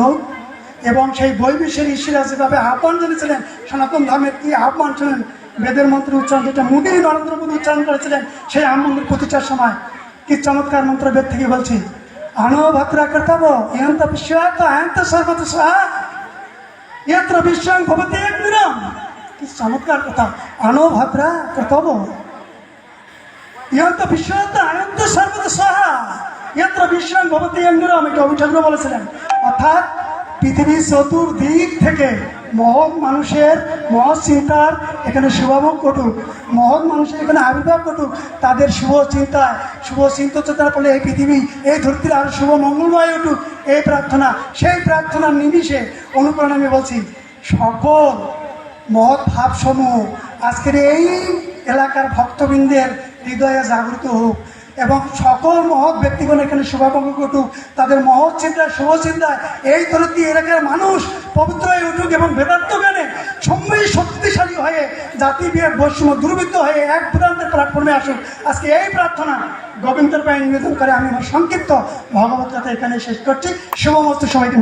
হোক এবং সেই বৈবিশ্বের ঋষিরা যেভাবে আহ্বান জানিয়েছিলেন, সনাতন ধর্মের কি আহ্বান ছিলেন, বেদের মন্ত্র উচ্চারণ, যেটা মোদী নরেন্দ্র মোদী উচ্চারণ করেছিলেন, সেই আম মন্দির প্রতিষ্ঠার সময় কি চমৎকার মন্ত্র বেদ থেকে বলছি আনো ভাত্রা কর্তব ইহন্ত বিশ্বাত আয়ন্ত সর্বত ইয়ত্র বিশ্বাং ভবতে এক নিরম। কি চমৎকার কথা আনো ভাত্রা কর্তব ইহন্ত বিশ্বাত আয়ন্ত সর্বত সাহা বিশ্রাম ভবতী ইন্দ্রম এটা অবিঠাকুর বলেছিলেন। অর্থাৎ পৃথিবীর চতুর্দিক থেকে মহৎ মানুষের, মহৎ চিন্তার এখানে শুভাভোগ ঘটুক, মহৎ মানুষের এখানে আবির্ভাব ঘটুক, তাদের শুভ চিন্তা শুভ চিন্তা চেতনার ফলে এই পৃথিবী, এই ধরতির আর শুভ মঙ্গলময় উঠুক, এই প্রার্থনা, সেই প্রার্থনার নিমিষে অনুপ্রাণ আমি বলছি, সকল মহৎ ভাবসমূহ আজকের এই এলাকার ভক্তবৃন্দের হৃদয়ে জাগ্রত হোক। এবং সকল মহৎ ব্যক্তিগণ এখানে শুভাভঙ্গ ঘটুক তাদের মহৎ চিন্তায় শুভ চিন্তায় এই ধরতি এলাকার মানুষ পবিত্র হয়ে উঠুক এবং বেদান্ত জ্ঞানে সম্ময় শক্তিশালী হয়ে জাতি বিয়ে বৈষম্য দুর্বৃত্ত হয়ে এক বেদান্তের প্ল্যাটফর্মে আসুক। আজকে এই প্রার্থনা গোবিন্দের পায়ে নিবেদন করে আমি আমার সংক্ষিপ্ত ভগবত কথা এখানে শেষ করছি। শুভমস্ত সবাইকে